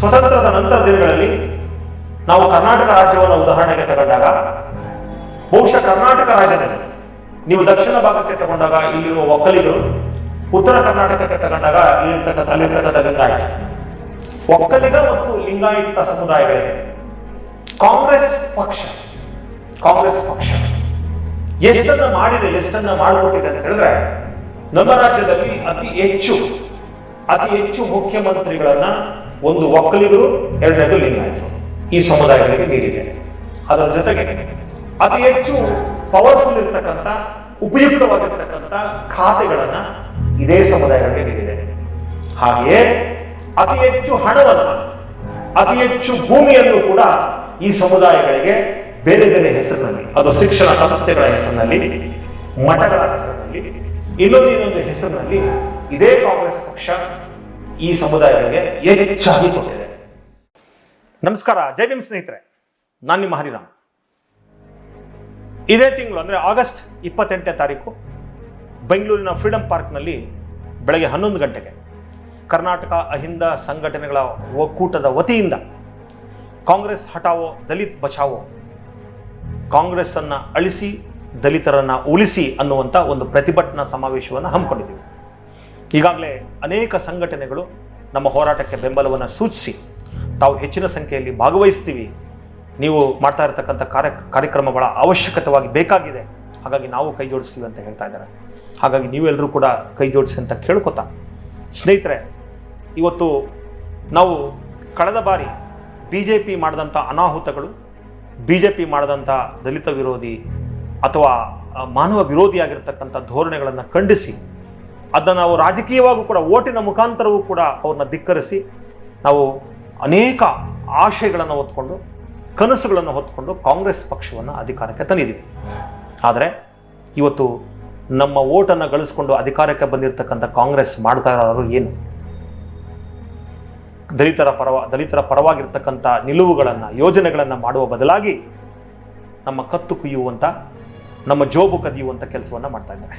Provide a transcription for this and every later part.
ಸ್ವತಂತ್ರದ ನಂತರ ದಿನಗಳಲ್ಲಿ ನಾವು ಕರ್ನಾಟಕ ರಾಜ್ಯವನ್ನು ಉದಾಹರಣೆಗೆ ತಗೊಂಡಾಗ, ಬಹುಶಃ ಕರ್ನಾಟಕ ರಾಜ್ಯದಲ್ಲಿ ನೀವು ದಕ್ಷಿಣ ಭಾಗಕ್ಕೆ ತಗೊಂಡಾಗ ಇಲ್ಲಿರುವ ಒಕ್ಕಲಿಗರು ಉತ್ತರ ಕರ್ನಾಟಕಕ್ಕೆ ತಗೊಂಡಾಗ ಇಲ್ಲಿರ್ತಕ್ಕಂಥ ಅಲ್ಲಿರ್ತಕ್ಕಂಥ ಲಿಂಗಾಯತ. ಒಕ್ಕಲಿಗ ಮತ್ತು ಲಿಂಗಾಯತ ಸಮುದಾಯಗಳಿಗೆ ಕಾಂಗ್ರೆಸ್ ಪಕ್ಷ ಕಾಂಗ್ರೆಸ್ ಪಕ್ಷ. ಎಷ್ಟನ್ನ ಮಾಡಿದೆ, ಎಷ್ಟನ್ನ ಮಾಡಿಕೊಟ್ಟಿದೆ ಅಂತ ಹೇಳಿದ್ರೆ, ನಮ್ಮ ರಾಜ್ಯದಲ್ಲಿ ಅತಿ ಹೆಚ್ಚು ಅತಿ ಹೆಚ್ಚು ಮುಖ್ಯಮಂತ್ರಿಗಳನ್ನ ಒಂದು ಒಕ್ಕಲಿಗರು ಎರಡನೇದು ಲಿಂಗಾಯತರು ಈ ಸಮುದಾಯಗಳಿಗೆ ನೀಡಿದೆ. ಅದರ ಜೊತೆಗೆ ಅತಿ ಹೆಚ್ಚು ಪವರ್ಫುಲ್ ಇರ್ತಕ್ಕಂಥ, ಉಪಯುಕ್ತವಾಗಿರ್ತಕ್ಕಂಥ ಖಾತೆಗಳನ್ನು ಇದೇ ಸಮುದಾಯಗಳಿಗೆ ನೀಡಿದೆ. ಹಾಗೆಯೇ ಅತಿ ಹೆಚ್ಚು ಹಣವನ್ನು, ಅತಿ ಹೆಚ್ಚು ಭೂಮಿಯನ್ನು ಕೂಡ ಈ ಸಮುದಾಯಗಳಿಗೆ ಬೇರೆ ಬೇರೆ ಹೆಸರಿನಲ್ಲಿ, ಅದು ಶಿಕ್ಷಣ ಸಂಸ್ಥೆಗಳ ಹೆಸರಿನಲ್ಲಿ, ಮಠಗಳ ಹೆಸರಿನಲ್ಲಿ, ಇನ್ನೊಂದು ಇನ್ನೊಂದು ಹೆಸರಿನಲ್ಲಿ ಇದೇ ಕಾಂಗ್ರೆಸ್ ಪಕ್ಷ ಈ ಸಮುದಾಯಗಳಿಗೆ ಹೆಚ್ಚಾಗಿ ಕೊಟ್ಟಿದೆ ನಮಸ್ಕಾರ, ಜೈ ಭೀಮ್ ಸ್ನೇಹಿತರೆ. ನಾನು ನಿಮ್ಮ ಹರಿರಾಮ್. ಇದೇ ತಿಂಗಳು, ಅಂದರೆ ಆಗಸ್ಟ್ ಇಪ್ಪತ್ತೆಂಟನೇ ತಾರೀಕು, ಬೆಂಗಳೂರಿನ ಫ್ರೀಡಂ ಪಾರ್ಕ್ನಲ್ಲಿ ಬೆಳಗ್ಗೆ ಹನ್ನೊಂದು ಗಂಟೆಗೆ ಕರ್ನಾಟಕ ಅಹಿಂದ ಸಂಘಟನೆಗಳ ಒಕ್ಕೂಟದ ವತಿಯಿಂದ ಕಾಂಗ್ರೆಸ್ ಹಟಾವೋ ದಲಿತ್ ಬಚಾವೋ, ಕಾಂಗ್ರೆಸ್ಸನ್ನು ಅಳಿಸಿ, ದಲಿತರನ್ನು ಉಳಿಸಿ ಅನ್ನುವಂಥ ಒಂದು ಪ್ರತಿಭಟನಾ ಸಮಾವೇಶವನ್ನು ಹಮ್ಮಿಕೊಂಡಿದ್ದೀವಿ. ಈಗಾಗಲೇ ಅನೇಕ ಸಂಘಟನೆಗಳು ನಮ್ಮ ಹೋರಾಟಕ್ಕೆ ಬೆಂಬಲವನ್ನು ಸೂಚಿಸಿ ತಾವು ಹೆಚ್ಚಿನ ಸಂಖ್ಯೆಯಲ್ಲಿ ಭಾಗವಹಿಸ್ತೀವಿ. ನೀವು ಮಾಡ್ತಾ ಇರತಕ್ಕಂಥ ಕಾರ್ಯ ಕಾರ್ಯಕ್ರಮಗಳ ಅವಶ್ಯಕತವಾಗಿ ಬೇಕಾಗಿದೆ. ಹಾಗಾಗಿ ನಾವು ಕೈ ಜೋಡಿಸ್ತೀವಿ ಅಂತ ಹೇಳ್ತಾ ಇದ್ದಾರೆ. ಹಾಗಾಗಿ ನೀವೆಲ್ಲರೂ ಕೂಡ ಕೈ ಜೋಡಿಸಿ ಅಂತ ಕೇಳ್ಕೊತಾ. ಸ್ನೇಹಿತರೆ, ಇವತ್ತು ನಾವು ಕಳೆದ ಬಾರಿ ಬಿ ಜೆ ಪಿ ಮಾಡಿದಂಥ ಅನಾಹುತಗಳು ಬಿ ಜೆ ಪಿ ಮಾಡಿದಂಥ ದಲಿತ ವಿರೋಧಿ ಅಥವಾ ಮಾನವ ವಿರೋಧಿಯಾಗಿರ್ತಕ್ಕಂಥ ಧೋರಣೆಗಳನ್ನು ಖಂಡಿಸಿ ಅದನ್ನು ನಾವು ರಾಜಕೀಯವಾಗೂ ಕೂಡ, ಓಟಿನ ಮುಖಾಂತರವೂ ಕೂಡ ಅವ್ರನ್ನ ಧಿಕ್ಕರಿಸಿ ನಾವು ಅನೇಕ ಆಶಯಗಳನ್ನು ಹೊತ್ಕೊಂಡು, ಕನಸುಗಳನ್ನು ಹೊತ್ಕೊಂಡು ಕಾಂಗ್ರೆಸ್ ಪಕ್ಷವನ್ನು ಅಧಿಕಾರಕ್ಕೆ ತಂದಿದ್ದೀವಿ. ಆದರೆ ಇವತ್ತು ನಮ್ಮ ಓಟನ್ನು ಗಳಿಸ್ಕೊಂಡು ಅಧಿಕಾರಕ್ಕೆ ಬಂದಿರತಕ್ಕಂಥ ಕಾಂಗ್ರೆಸ್ ಮಾಡ್ತಾ ಇರೋರು ಏನು? ದಲಿತರ ಪರವ, ದಲಿತರ ಪರವಾಗಿರ್ತಕ್ಕಂಥ ನಿಲುವುಗಳನ್ನು, ಯೋಜನೆಗಳನ್ನು ಮಾಡುವ ಬದಲಾಗಿ ನಮ್ಮ ಕತ್ತು ಕುಯ್ಯುವಂಥ ನಮ್ಮ ಜೋಬು ಕದಿಯುವಂಥ ಕೆಲಸವನ್ನು ಮಾಡ್ತಾ ಇದ್ದಾರೆ.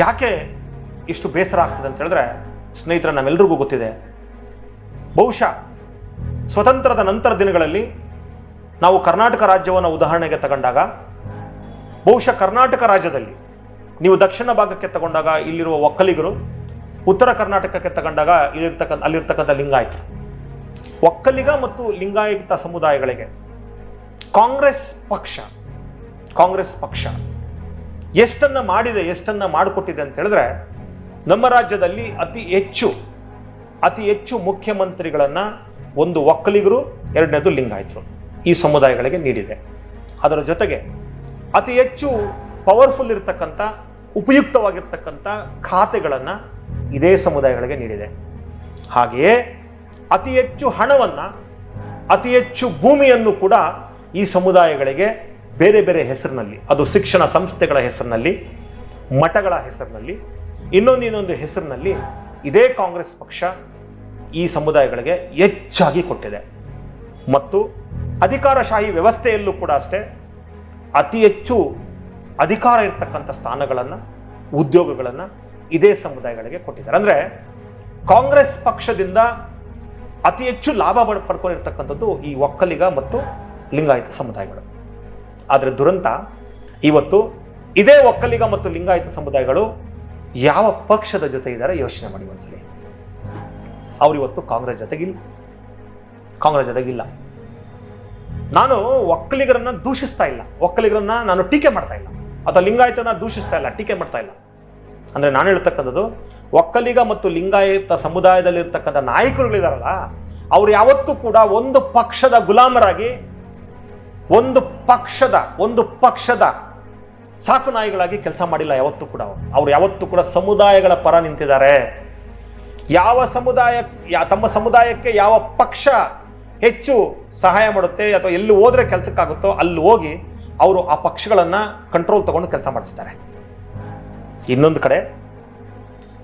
ಯಾಕೆ ಇಷ್ಟು ಬೇಸರ ಆಗ್ತದೆ ಅಂತ ಹೇಳಿದ್ರೆ ಸ್ನೇಹಿತರ ನಮ್ಮೆಲ್ಲರಿಗೂ ಗೊತ್ತಿದೆ. ಬಹುಶಃ ಸ್ವತಂತ್ರದ ನಂತರ ದಿನಗಳಲ್ಲಿ ನಾವು ಕರ್ನಾಟಕ ರಾಜ್ಯವನ್ನು ಉದಾಹರಣೆಗೆ ತಗೊಂಡಾಗ, ಬಹುಶಃ ಕರ್ನಾಟಕ ರಾಜ್ಯದಲ್ಲಿ ನೀವು ದಕ್ಷಿಣ ಭಾಗಕ್ಕೆ ತಗೊಂಡಾಗ ಇಲ್ಲಿರುವ ಒಕ್ಕಲಿಗರು ಉತ್ತರ ಕರ್ನಾಟಕಕ್ಕೆ ತಗೊಂಡಾಗ ಇಲ್ಲಿರ್ತಕ್ಕಂಥ, ಅಲ್ಲಿರ್ತಕ್ಕಂಥ ಲಿಂಗಾಯತ. ಒಕ್ಕಲಿಗ ಮತ್ತು ಲಿಂಗಾಯತ ಸಮುದಾಯಗಳಿಗೆ ಕಾಂಗ್ರೆಸ್ ಪಕ್ಷ ಕಾಂಗ್ರೆಸ್ ಪಕ್ಷ ಎಷ್ಟನ್ನ ಮಾಡಿದೆ, ಎಷ್ಟನ್ನ ಮಾಡಿಕೊಟ್ಟಿದೆ ಅಂತ ಹೇಳಿದ್ರೆ, ನಮ್ಮ ರಾಜ್ಯದಲ್ಲಿ ಅತಿ ಹೆಚ್ಚು ಅತಿ ಹೆಚ್ಚು ಮುಖ್ಯಮಂತ್ರಿಗಳನ್ನ ಒಂದು ಒಕ್ಕಲಿಗರು, ಎರಡನೇದು ಲಿಂಗಾಯತರು ಈ ಸಮುದಾಯಗಳಿಗೆ ನೀಡಿದೆ. ಅದರ ಜೊತೆಗೆ ಅತಿ ಹೆಚ್ಚು ಪವರ್ಫುಲ್ ಇರತಕ್ಕಂಥ, ಉಪಯುಕ್ತವಾಗಿರ್ತಕ್ಕಂಥ ಖಾತೆಗಳನ್ನು ಇದೇ ಸಮುದಾಯಗಳಿಗೆ ನೀಡಿದೆ. ಹಾಗೆಯೇ ಅತಿ ಹೆಚ್ಚು ಹಣವನ್ನು, ಅತಿ ಹೆಚ್ಚು ಭೂಮಿಯನ್ನು ಕೂಡ ಈ ಸಮುದಾಯಗಳಿಗೆ ಬೇರೆ ಬೇರೆ ಹೆಸರಿನಲ್ಲಿ, ಅದು ಶಿಕ್ಷಣ ಸಂಸ್ಥೆಗಳ ಹೆಸರಿನಲ್ಲಿ, ಮಠಗಳ ಹೆಸರಿನಲ್ಲಿ, ಇನ್ನೊಂದು ಇನ್ನೊಂದು ಹೆಸರಿನಲ್ಲಿ ಇದೇ ಕಾಂಗ್ರೆಸ್ ಪಕ್ಷ ಈ ಸಮುದಾಯಗಳಿಗೆ ಹೆಚ್ಚಾಗಿ ಕೊಟ್ಟಿದೆ. ಮತ್ತು ಅಧಿಕಾರಶಾಹಿ ವ್ಯವಸ್ಥೆಯಲ್ಲೂ ಕೂಡ ಅಷ್ಟೇ, ಅತಿ ಹೆಚ್ಚು ಅಧಿಕಾರ ಇರ್ತಕ್ಕಂಥ ಸ್ಥಾನಗಳನ್ನು, ಉದ್ಯೋಗಗಳನ್ನು ಇದೇ ಸಮುದಾಯಗಳಿಗೆ ಕೊಟ್ಟಿದ್ದಾರೆ. ಅಂದರೆ ಕಾಂಗ್ರೆಸ್ ಪಕ್ಷದಿಂದ ಅತಿ ಹೆಚ್ಚು ಲಾಭ ಪಡ್- ಪಡ್ಕೊಂಡಿರ್ತಕ್ಕಂಥದ್ದು ಈ ಒಕ್ಕಲಿಗ ಮತ್ತು ಲಿಂಗಾಯತ ಸಮುದಾಯಗಳು. ಆದರೆ ದುರಂತ. ಇವತ್ತು ಇದೇ ಒಕ್ಕಲಿಗ ಮತ್ತು ಲಿಂಗಾಯತ ಸಮುದಾಯಗಳು ಯಾವ ಪಕ್ಷದ ಜೊತೆ ಇದ್ದಾರೆ ಯೋಚನೆ ಮಾಡಿ ಒಂದ್ಸಲಿ. ಅವರು ಇವತ್ತು ಕಾಂಗ್ರೆಸ್ ಜೊತೆಗಿಲ್ಲ. ಕಾಂಗ್ರೆಸ್ ಜೊತೆಗಿಲ್ಲ. ನಾನು ಒಕ್ಕಲಿಗರನ್ನ ದೂಷಿಸ್ತಾ ಇಲ್ಲ. ಒಕ್ಕಲಿಗರನ್ನ ನಾನು ಟೀಕೆ ಮಾಡ್ತಾ ಇಲ್ಲ. ಅಥವಾ ಲಿಂಗಾಯತನ ದೂಷಿಸ್ತಾ ಇಲ್ಲ, ಟೀಕೆ ಮಾಡ್ತಾ ಇಲ್ಲ. ಅಂದ್ರೆ ನಾನು ಹೇಳ್ತಕ್ಕಂಥದ್ದು, ಒಕ್ಕಲಿಗ ಮತ್ತು ಲಿಂಗಾಯತ ಸಮುದಾಯದಲ್ಲಿರ್ತಕ್ಕಂಥ ನಾಯಕರುಗಳಿದಾರಲ್ಲ, ಅವ್ರು ಯಾವತ್ತೂ ಕೂಡ ಒಂದು ಪಕ್ಷದ ಗುಲಾಮರಾಗಿ ಒಂದು ಪಕ್ಷದ ಒಂದು ಪಕ್ಷದ ಸಾಕು ನಾಯಿಗಳಾಗಿ ಕೆಲಸ ಮಾಡಿಲ್ಲ ಯಾವತ್ತೂ ಕೂಡ ಅವ್ರು. ಯಾವತ್ತೂ ಕೂಡ ಸಮುದಾಯಗಳ ಪರ ನಿಂತಿದ್ದಾರೆ ಯಾವ ಸಮುದಾಯ, ಯಾ- ತಮ್ಮ ಸಮುದಾಯಕ್ಕೆ ಯಾವ ಪಕ್ಷ ಹೆಚ್ಚು ಸಹಾಯ ಮಾಡುತ್ತೆ ಅಥವಾ ಎಲ್ಲಿ ಹೋದರೆ ಕೆಲಸಕ್ಕಾಗುತ್ತೋ ಅಲ್ಲಿ ಹೋಗಿ ಅವರು ಆ ಪಕ್ಷಗಳನ್ನು ಕಂಟ್ರೋಲ್ ತಗೊಂಡು ಕೆಲಸ ಮಾಡಿಸಿದ್ದಾರೆ ಇನ್ನೊಂದು ಕಡೆ,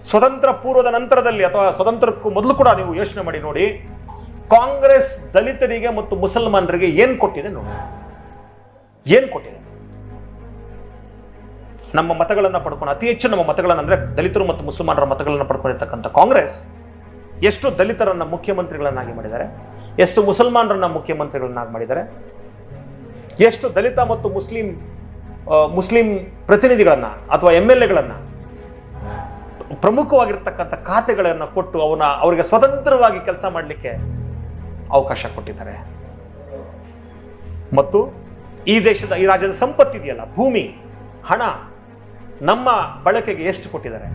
ಸ್ವತಂತ್ರ ಪೂರ್ವದ ನಂತರದಲ್ಲಿ ಅಥವಾ ಸ್ವತಂತ್ರಕ್ಕೂ ಮೊದಲು ಕೂಡ ನೀವು ಯೋಚನೆ ಮಾಡಿ ನೋಡಿ ಕಾಂಗ್ರೆಸ್ ದಲಿತರಿಗೆ ಮತ್ತು ಮುಸಲ್ಮಾನರಿಗೆ ಏನು ಕೊಟ್ಟಿದೆ ನೋಡಿ. ಏನು ಕೊಟ್ಟಿದೆ? ನಮ್ಮ ಮತಗಳನ್ನು ಪಡ್ಕೊಂಡು, ಅತಿ ಹೆಚ್ಚು ನಮ್ಮ ಮತಗಳನ್ನು ಅಂದರೆ ದಲಿತರು ಮತ್ತು ಮುಸಲ್ಮಾನರ ಮತಗಳನ್ನು ಪಡ್ಕೊಂಡಿರ್ತಕ್ಕಂಥ ಕಾಂಗ್ರೆಸ್ ಎಷ್ಟು ದಲಿತರನ್ನ ಮುಖ್ಯಮಂತ್ರಿಗಳನ್ನಾಗಿ ಮಾಡಿದ್ದಾರೆ, ಎಷ್ಟು ಮುಸಲ್ಮಾನರನ್ನ ಮುಖ್ಯಮಂತ್ರಿಗಳನ್ನಾಗಿ ಮಾಡಿದ್ದಾರೆ, ಎಷ್ಟು ದಲಿತ ಮತ್ತು ಮುಸ್ಲಿಂ ಮುಸ್ಲಿಂ ಪ್ರತಿನಿಧಿಗಳನ್ನ ಅಥವಾ ಎಂ ಎಲ್ ಎಗಳನ್ನು ಪ್ರಮುಖವಾಗಿರ್ತಕ್ಕಂಥ ಖಾತೆಗಳನ್ನು ಕೊಟ್ಟು ಅವನ ಅವರಿಗೆ ಸ್ವತಂತ್ರವಾಗಿ ಕೆಲಸ ಮಾಡಲಿಕ್ಕೆ ಅವಕಾಶ ಕೊಟ್ಟಿದ್ದಾರೆ. ಮತ್ತು ಈ ದೇಶದ, ಈ ರಾಜ್ಯದ ಸಂಪತ್ತಿದೆಯಲ್ಲ ಭೂಮಿ, ಹಣ, ನಮ್ಮ ಬಳಕೆಗೆ ಎಷ್ಟು ಕೊಟ್ಟಿದ್ದಾರೆ?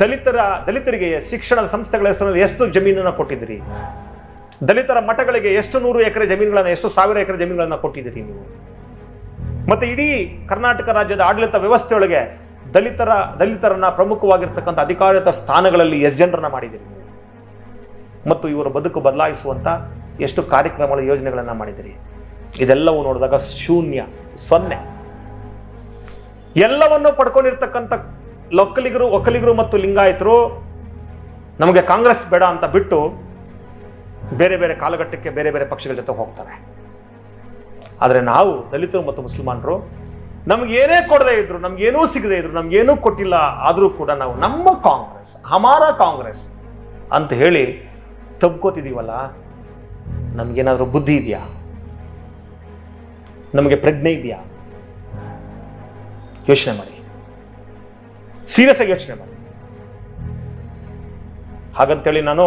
ದಲಿತರ, ದಲಿತರಿಗೆ ಶಿಕ್ಷಣದ ಸಂಸ್ಥೆಗಳ ಹೆಸರಲ್ಲಿ ಎಷ್ಟು ಜಮೀನನ್ನು ಕೊಟ್ಟಿದ್ದೀರಿ? ದಲಿತರ ಮಠಗಳಿಗೆ ಎಷ್ಟು ನೂರು ಎಕರೆ ಜಮೀನುಗಳನ್ನು, ಎಷ್ಟು ಸಾವಿರ ಎಕರೆ ಜಮೀನುಗಳನ್ನು ಕೊಟ್ಟಿದ್ದೀರಿ ನೀವು? ಮತ್ತೆ ಇಡೀ ಕರ್ನಾಟಕ ರಾಜ್ಯದ ಆಡಳಿತ ವ್ಯವಸ್ಥೆಯೊಳಗೆ ದಲಿತರ, ದಲಿತರನ್ನ ಪ್ರಮುಖವಾಗಿರ್ತಕ್ಕಂಥ ಅಧಿಕಾರಿತ ಸ್ಥಾನಗಳಲ್ಲಿ ಎಷ್ಟು ಜನರನ್ನ ಮಾಡಿದ್ದೀರಿ ನೀವು? ಮತ್ತು ಇವರ ಬದುಕು ಬದಲಾಯಿಸುವಂಥ ಎಷ್ಟು ಕಾರ್ಯಕ್ರಮಗಳ ಯೋಜನೆಗಳನ್ನು ಮಾಡಿದಿರಿ ಇದೆಲ್ಲವೂ ನೋಡಿದಾಗ ಶೂನ್ಯ, ಸೊನ್ನೆ. ಎಲ್ಲವನ್ನು ಪಡ್ಕೊಂಡಿರ್ತಕ್ಕಂಥ ಲೊಕ್ಕಲಿಗರು ಒಕ್ಕಲಿಗರು ಮತ್ತು ಲಿಂಗಾಯತರು ನಮಗೆ ಕಾಂಗ್ರೆಸ್ ಬೇಡ ಅಂತ ಬಿಟ್ಟು ಬೇರೆ ಬೇರೆ ಕಾಲಘಟ್ಟಕ್ಕೆ ಬೇರೆ ಬೇರೆ ಪಕ್ಷಗಳ ಜೊತೆ ಹೋಗ್ತಾರೆ. ಆದರೆ ನಾವು ದಲಿತರು ಮತ್ತು ಮುಸಲ್ಮಾನರು ನಮಗೇನೇ ಕೊಡದೇ ಇದ್ರು ನಮಗೇನೂ ಸಿಗದೇ ಇದ್ರು ನಮಗೇನೂ ಕೊಟ್ಟಿಲ್ಲ ಆದರೂ ಕೂಡ ನಾವು ನಮ್ಮ ಕಾಂಗ್ರೆಸ್, ಹಮಾರ ಕಾಂಗ್ರೆಸ್ ಅಂತ ಹೇಳಿ ತಬ್ಕೋತಿದೀವಲ್ಲ, ನಮಗೇನಾದರೂ ಬುದ್ಧಿ ಇದೆಯಾ? ನಮಗೆ ಪ್ರಜ್ಞೆ ಇದೆಯಾ? ಯೋಚನೆ ಮಾಡಿ. ಸೀರಿಯಸ್ ಆಗಿ ಯೋಚನೆ ಮಾಡಿ. ಹಾಗಂತೇಳಿ ನಾನು,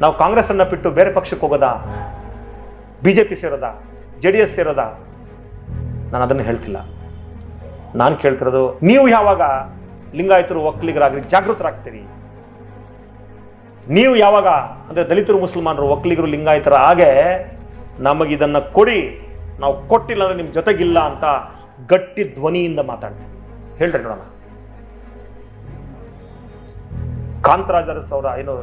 ನಾವು ಕಾಂಗ್ರೆಸ್ ಅನ್ನ ಬಿಟ್ಟು ಬೇರೆ ಪಕ್ಷಕ್ಕೆ ಹೋಗೋದಾ? ಪಿ ಸೇರೋದಾ? ಜೆ ಡಿ ಎಸ್ ಸೇರೋದಾ? ನಾನು ಅದನ್ನು ಹೇಳ್ತಿಲ್ಲ. ನಾನು ಕೇಳ್ತಿರೋದು, ನೀವು ಯಾವಾಗ ಲಿಂಗಾಯತರು ಒಕ್ಕಲಿಗರಾಗ್ರಿ ಜಾಗೃತರಾಗ್ತೀರಿ? ನೀವು ಯಾವಾಗ, ಅಂದರೆ ದಲಿತರು, ಮುಸಲ್ಮಾನರು, ಒಕ್ಕಲಿಗರು, ಲಿಂಗಾಯತರ ಹಾಗೆ ನಮಗಿದನ್ನು ಕೊಡಿ, ನಾವು ಕೊಟ್ಟಿಲ್ಲ ಅಂದರೆ ನಿಮ್ಮ ಜೊತೆಗಿಲ್ಲ ಅಂತ ಗಟ್ಟಿ ಧ್ವನಿಯಿಂದ ಮಾತಾಡ್ತೀವಿ ಹೇಳ್ರಿ ನೋಡೋಣ. ಕಾಂತರಾಜರ ಸೌರ, ಏನು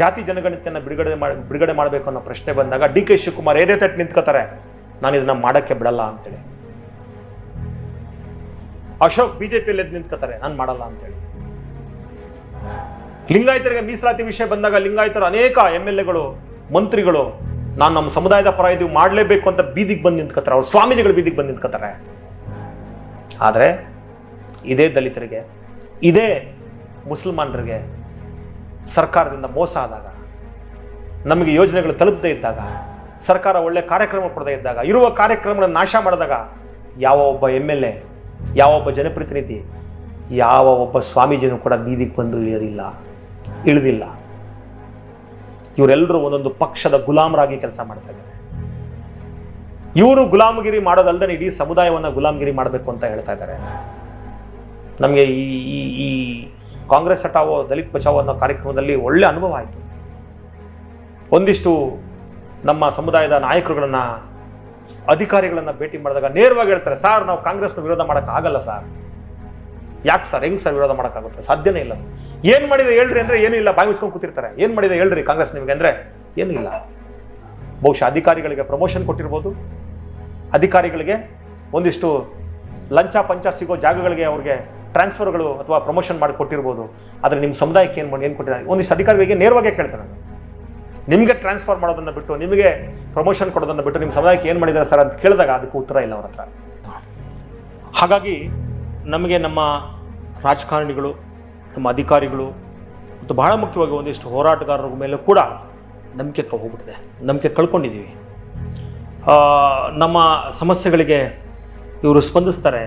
ಜಾತಿ ಜನಗಣತಿಯನ್ನು ಬಿಡುಗಡೆ ಮಾಡಿ, ಬಿಡುಗಡೆ ಮಾಡಬೇಕು ಅನ್ನೋ ಪ್ರಶ್ನೆ ಬಂದಾಗ ಡಿ ಕೆ ಶಿವಕುಮಾರ್ ಏನೇ ತಟ್ಟು ನಿಂತ್ಕೋತಾರೆ, ನಾನು ಇದನ್ನ ಮಾಡೋಕ್ಕೆ ಬಿಡಲ್ಲ ಅಂತೇಳಿ. ಅಶೋಕ್ ಬಿಜೆಪಿಯಲ್ಲಿ ನಿಂತ್ಕೋತಾರೆ, ನಾನು ಮಾಡಲ್ಲ ಅಂತೇಳಿ. ಲಿಂಗಾಯತರಿಗೆ ಮೀಸಲಾತಿ ವಿಷಯ ಬಂದಾಗ ಲಿಂಗಾಯತರ ಅನೇಕ ಎಂ ಎಲ್ ಎಗಳು, ಮಂತ್ರಿಗಳು, ನಾನು ನಮ್ಮ ಸಮುದಾಯದ ಪರ ಇದು ಮಾಡಲೇಬೇಕು ಅಂತ ಬೀದಿಗೆ ಬಂದು ನಿಂತ್ಕೋತಾರೆ. ಅವ್ರ ಸ್ವಾಮೀಜಿಗಳು ಬೀದಿಗೆ ಬಂದು ನಿಂತ್ಕೋತಾರೆ. ಆದರೆ ಇದೇ ದಲಿತರಿಗೆ, ಇದೇ ಮುಸಲ್ಮಾನರಿಗೆ ಸರ್ಕಾರದಿಂದ ಮೋಸ ಆದಾಗ, ನಮಗೆ ಯೋಜನೆಗಳು ತಲುಪದೇ ಇದ್ದಾಗ, ಸರ್ಕಾರ ಒಳ್ಳೆ ಕಾರ್ಯಕ್ರಮ ಕೊಡದೇ ಇದ್ದಾಗ, ಇರುವ ಕಾರ್ಯಕ್ರಮಗಳನ್ನು ನಾಶ ಮಾಡಿದಾಗ ಯಾವ ಒಬ್ಬ ಎಂ ಎಲ್ ಎ, ಯಾವ ಒಬ್ಬ ಜನಪ್ರತಿನಿಧಿ, ಯಾವ ಒಬ್ಬ ಸ್ವಾಮೀಜಿನೂ ಕೂಡ ಬೀದಿಗೆ ಬಂದು ಇಳಿಯೋದಿಲ್ಲ. ಇಳಿದಿಲ್ಲ. ಇವರೆಲ್ಲರೂ ಒಂದೊಂದು ಪಕ್ಷದ ಗುಲಾಮರಾಗಿ ಕೆಲಸ ಮಾಡ್ತಾ ಇದ್ದಾರೆ. ಇವರು ಗುಲಾಮಗಿರಿ ಮಾಡೋದಲ್ಲದೆ ಇಡೀ ಸಮುದಾಯವನ್ನು ಗುಲಾಮಗಿರಿ ಮಾಡಬೇಕು ಅಂತ ಹೇಳ್ತಾ ಇದ್ದಾರೆ. ನಮಗೆ ಈ ಈ ಕಾಂಗ್ರೆಸ್ ಹಟಾವೋ ದಲಿತ್ ಬಚಾವೋ ಅನ್ನೋ ಕಾರ್ಯಕ್ರಮದಲ್ಲಿ ಒಳ್ಳೆ ಅನುಭವ ಆಯಿತು. ಒಂದಿಷ್ಟು ನಮ್ಮ ಸಮುದಾಯದ ನಾಯಕರುಗಳನ್ನು, ಅಧಿಕಾರಿಗಳನ್ನ ಭೇಟಿ ಮಾಡಿದಾಗ ನೇರವಾಗಿ ಹೇಳ್ತಾರೆ, ಸರ್, ನಾವು ಕಾಂಗ್ರೆಸ್ನ ವಿರೋಧ ಮಾಡೋಕ್ಕಾಗಲ್ಲ ಸರ್. ಯಾಕೆ ಸರ್? ಹೆಂಗ್ ಸರ್ ವಿರೋಧ ಮಾಡೋಕ್ಕಾಗುತ್ತೆ? ಸಾಧ್ಯನೇ ಇಲ್ಲ ಸರ್. ಏನ್ ಮಾಡಿದೆ ಹೇಳ್ರಿ ಅಂದ್ರೆ ಏನೂ ಇಲ್ಲ, ಬಾಯಿ ಮುಚ್ಕೊಂಡು ಕೂತಿರ್ತಾರೆ. ಏನ್ ಮಾಡಿದೆ ಹೇಳ್ರಿ ಕಾಂಗ್ರೆಸ್ ನಿಮಗೆ ಅಂದ್ರೆ ಏನೂ ಇಲ್ಲ. ಬಹುಶಃ ಅಧಿಕಾರಿಗಳಿಗೆ ಪ್ರಮೋಷನ್ ಕೊಟ್ಟಿರ್ಬೋದು. ಅಧಿಕಾರಿಗಳಿಗೆ ಒಂದಿಷ್ಟು ಲಂಚ ಪಂಚ ಸಿಗೋ ಜಾಗಗಳಿಗೆ ಅವ್ರಿಗೆ ಟ್ರಾನ್ಸ್ಫರ್ಗಳು ಅಥವಾ ಪ್ರಮೋಷನ್ ಮಾಡಿ ಕೊಟ್ಟಿರ್ಬೋದು. ಆದರೆ ನಿಮ್ಮ ಸಮುದಾಯಕ್ಕೆ ಏನು ಮಾಡಿ ಏನು ಕೊಟ್ಟಿದ್ದಾರೆ? ಒಂದಿಷ್ಟು ಅಧಿಕಾರಿಗಳಿಗೆ ನೇರವಾಗಿ ಕೇಳ್ತಾರೆ ನಿಮಗೆ ಟ್ರಾನ್ಸ್ಫರ್ ಮಾಡೋದನ್ನು ಬಿಟ್ಟು, ನಿಮಗೆ ಪ್ರಮೋಷನ್ ಕೊಡೋದನ್ನು ಬಿಟ್ಟು ನಿಮ್ಮ ಸಮುದಾಯಕ್ಕೆ ಏನು ಮಾಡಿದ್ದಾರೆ ಸರ್ ಅಂತ ಕೇಳಿದಾಗ ಅದಕ್ಕೆ ಉತ್ತರ ಇಲ್ಲ ಅವ್ರ ಹಾಗಾಗಿ ನಮಗೆ ನಮ್ಮ ರಾಜಕಾರಣಿಗಳು ನಮ್ಮ ಅಧಿಕಾರಿಗಳು ಮತ್ತು ಬಹಳ ಮುಖ್ಯವಾಗಿ ಒಂದಿಷ್ಟು ಹೋರಾಟಗಾರರ ಮೇಲೆ ಕೂಡ ನಂಬಿಕೆ ಹೋಗ್ಬಿಟ್ಟಿದೆ ನಂಬಿಕೆ ಕಳ್ಕೊಂಡಿದ್ದೀವಿ. ನಮ್ಮ ಸಮಸ್ಯೆಗಳಿಗೆ ಇವರು ಸ್ಪಂದಿಸ್ತಾರೆ.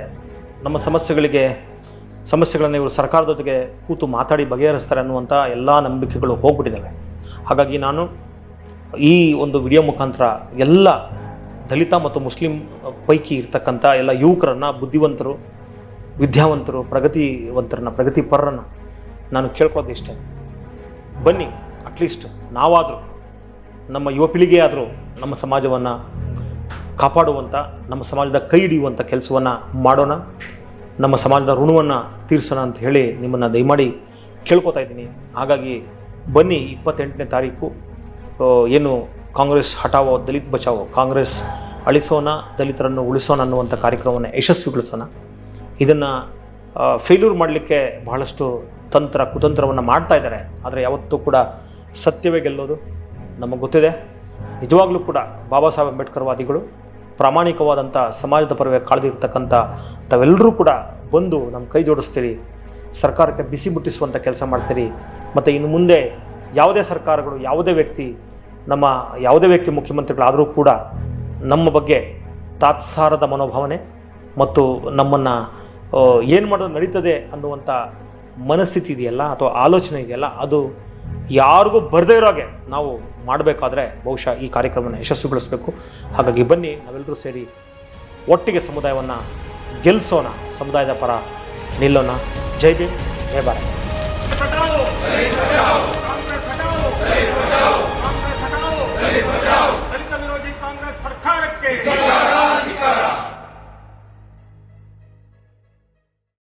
ನಮ್ಮ ಸಮಸ್ಯೆಗಳಿಗೆ, ಸಮಸ್ಯೆಗಳನ್ನು ಇವರು ಸರ್ಕಾರದ ಜೊತೆಗೆ ಕೂತು ಮಾತಾಡಿ ಬಗೆಹರಿಸ್ತಾರೆ ಅನ್ನುವಂಥ ಎಲ್ಲ ನಂಬಿಕೆಗಳು ಹೋಗ್ಬಿಟ್ಟಿದ್ದಾವೆ. ಹಾಗಾಗಿ ನಾನು ಈ ಒಂದು ವಿಡಿಯೋ ಮುಖಾಂತರ ಎಲ್ಲ ದಲಿತ ಮತ್ತು ಮುಸ್ಲಿಂ ಪೈಕಿ ಇರ್ತಕ್ಕಂಥ ಎಲ್ಲ ಯುವಕರನ್ನು, ಬುದ್ಧಿವಂತರು, ವಿದ್ಯಾವಂತರು, ಪ್ರಗತಿವಂತರನ್ನು, ಪ್ರಗತಿಪರರನ್ನು ನಾನು ಕೇಳ್ಕೊಳ್ಳೋದು ಇಷ್ಟೇ. ಬನ್ನಿ ಅಟ್ಲೀಸ್ಟ್ ನಾವಾದರೂ, ನಮ್ಮ ಯುವ ಪೀಳಿಗೆ ಆದರೂ ನಮ್ಮ ಸಮಾಜವನ್ನು ಕಾಪಾಡುವಂಥ ನಮ್ಮ ಸಮಾಜದ ಕೈ ಹಿಡಿಯುವಂಥ ಕೆಲಸವನ್ನು ಮಾಡೋಣ. ನಮ್ಮ ಸಮಾಜದ ಋಣವನ್ನು ತೀರಿಸೋಣ ಅಂತ ಹೇಳಿ ನಿಮ್ಮನ್ನು ದಯಮಾಡಿ ಕೇಳ್ಕೊತಾ ಇದ್ದೀನಿ. ಹಾಗಾಗಿ ಬನ್ನಿ, ಇಪ್ಪತ್ತೆಂಟನೇ ತಾರೀಕು ಏನು ಕಾಂಗ್ರೆಸ್ ಹಟಾವೋ ದಲಿತ್ ಬಚಾವೋ, ಕಾಂಗ್ರೆಸ್ ಅಳಿಸೋಣ, ದಲಿತರನ್ನು ಉಳಿಸೋಣ ಅನ್ನುವಂಥ ಕಾರ್ಯಕ್ರಮವನ್ನು ಯಶಸ್ವಿಗೊಳಿಸೋಣ. ಇದನ್ನು ಫೇಲ್ಯೂರ್ ಮಾಡಲಿಕ್ಕೆ ಬಹಳಷ್ಟು ತಂತ್ರ, ಕುತಂತ್ರವನ್ನು ಮಾಡ್ತಾ ಇದ್ದಾರೆ. ಆದರೆ ಯಾವತ್ತೂ ಕೂಡ ಸತ್ಯವೇ ಗೆಲ್ಲೋದು ನಮಗೆ ಗೊತ್ತಿದೆ. ನಿಜವಾಗಲೂ ಕೂಡ ಬಾಬಾ ಸಾಹೇಬ್ ಅಂಬೇಡ್ಕರ್ ವಾದಿಗಳು ಪ್ರಾಮಾಣಿಕವಾದಂಥ ಸಮಾಜದ ಪರವೇ ಕಾಳದಿರ್ತಕ್ಕಂಥ ತಾವೆಲ್ಲರೂ ಕೂಡ ಬಂದು ನಮ್ಮ ಕೈ ಜೋಡಿಸ್ತೀರಿ, ಸರ್ಕಾರಕ್ಕೆ ಬಿಸಿ ಮುಟ್ಟಿಸುವಂಥ ಕೆಲಸ ಮಾಡ್ತೀರಿ, ಮತ್ತು ಇನ್ನು ಮುಂದೆ ಯಾವುದೇ ಸರ್ಕಾರಗಳು, ಯಾವುದೇ ವ್ಯಕ್ತಿ, ನಮ್ಮ ಯಾವುದೇ ವ್ಯಕ್ತಿ ಮುಖ್ಯಮಂತ್ರಿಗಳಾದರೂ ಕೂಡ ನಮ್ಮ ಬಗ್ಗೆ ತಾತ್ಸಾರದ ಮನೋಭಾವನೆ ಮತ್ತು ನಮ್ಮನ್ನು ಏನು ಮಾಡೋದು ನಡೀತದೆ ಅನ್ನುವಂಥ ಮನಸ್ಥಿತಿ ಇದೆಯಲ್ಲ ಅಥವಾ ಆಲೋಚನೆ ಇದೆಯಲ್ಲ, ಅದು ಯಾರಿಗೂ ಬರದೇ ಇರೋಗೆ ನಾವು ಮಾಡಬೇಕಾದ್ರೆ ಬಹುಶಃ ಈ ಕಾರ್ಯಕ್ರಮವನ್ನು ಯಶಸ್ವಿಗೊಳಿಸಬೇಕು. ಹಾಗಾಗಿ ಬನ್ನಿ ನಾವೆಲ್ಲರೂ ಸೇರಿ ಒಟ್ಟಿಗೆ ಸಮುದಾಯವನ್ನು ಗೆಲ್ಲಿಸೋಣ ಸಮುದಾಯದ ಪರ ನಿಲ್ಲೋಣ. ಜೈ ಭೀಮ್, ಜೈ ಭಾರತ್.